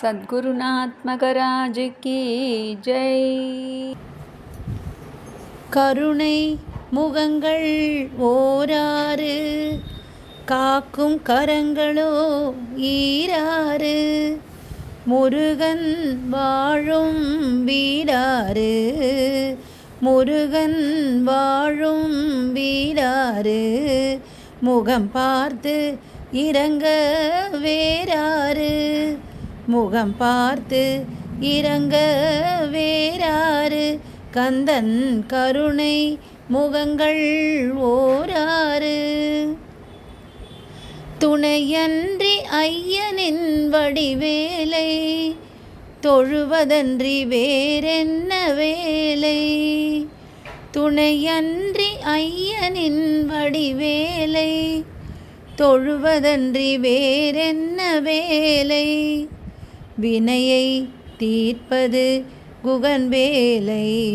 சத்குருநாத்மகராஜுக்கு ஜெய். கருணை முகங்கள் ஓராறு காக்கும் கரங்களோ ஈராறு முருகன் வாழும் வீடாறு முருகன் வாழும் வீடாறு முகம் பார்த்து இறங்க வேறாறு. முகம் பார்த்து இறங்க வேறாறு. கந்தன் கருணை முகங்கள் ஓராறு. துணையன்றி ஐயனின் வடிவேலை தொழுவதன்றி வேறென்ன வேலை. துணையன்றி ஐயனின் வடிவேலை தொழுவதன்றி வேறென்ன வேலை. வினையை தீர்ப்பது குகன் வேலை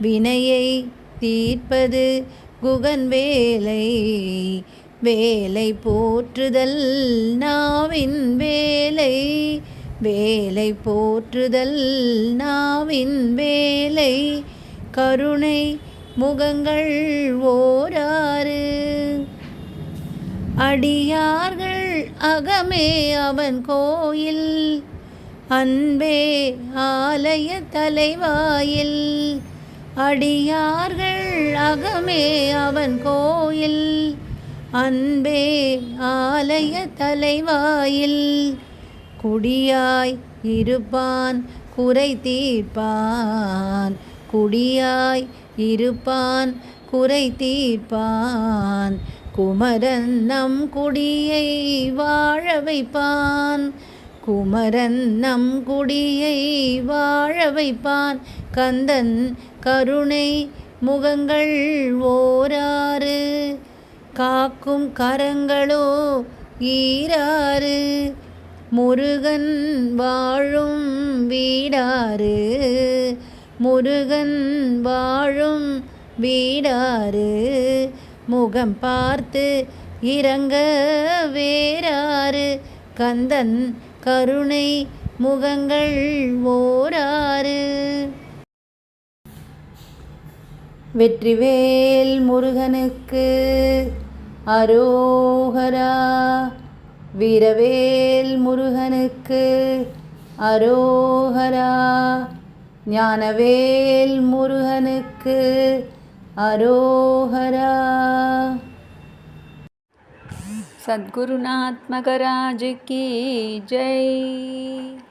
வினையை தீர்ப்பது குகன் வேலை வேலை போற்றுதல் நாவின் வேலை. வேலை போற்றுதல் நாவின் வேலை. கருணை முகங்கள் ஓராறு. அடியார்கள் அகமே அவன் கோயில் அன்பே ஆலய தலைவாயில். அடியார்கள் அகமே அவன் கோயில் அன்பே ஆலய தலைவாயில். குடியாய் இருப்பான் குறை தீர்ப்பான். குடியாய் இருப்பான் குறை தீர்ப்பான். குமரன் நம் குடியை வாழ வைப்பான். குமரன் நம் குடியை வாழ வைப்பான். கந்தன் கருணை முகங்கள் ஓராறு. காக்கும் கரங்களோ ஈராறு. முருகன் வாழும் வீடாறு. முருகன் வாழும் வீடாறு. முகம் பார்த்து இறங்க வேறாறு. கந்தன் கருணை முகங்கள் ஓராறு. வெற்றிவேல் முருகனுக்கு அரோகரா. வீரவேல் முருகனுக்கு அரோகரா. ஞானவேல் முருகனுக்கு अरोहरा। सद्गुरुनात्मकराज की जय।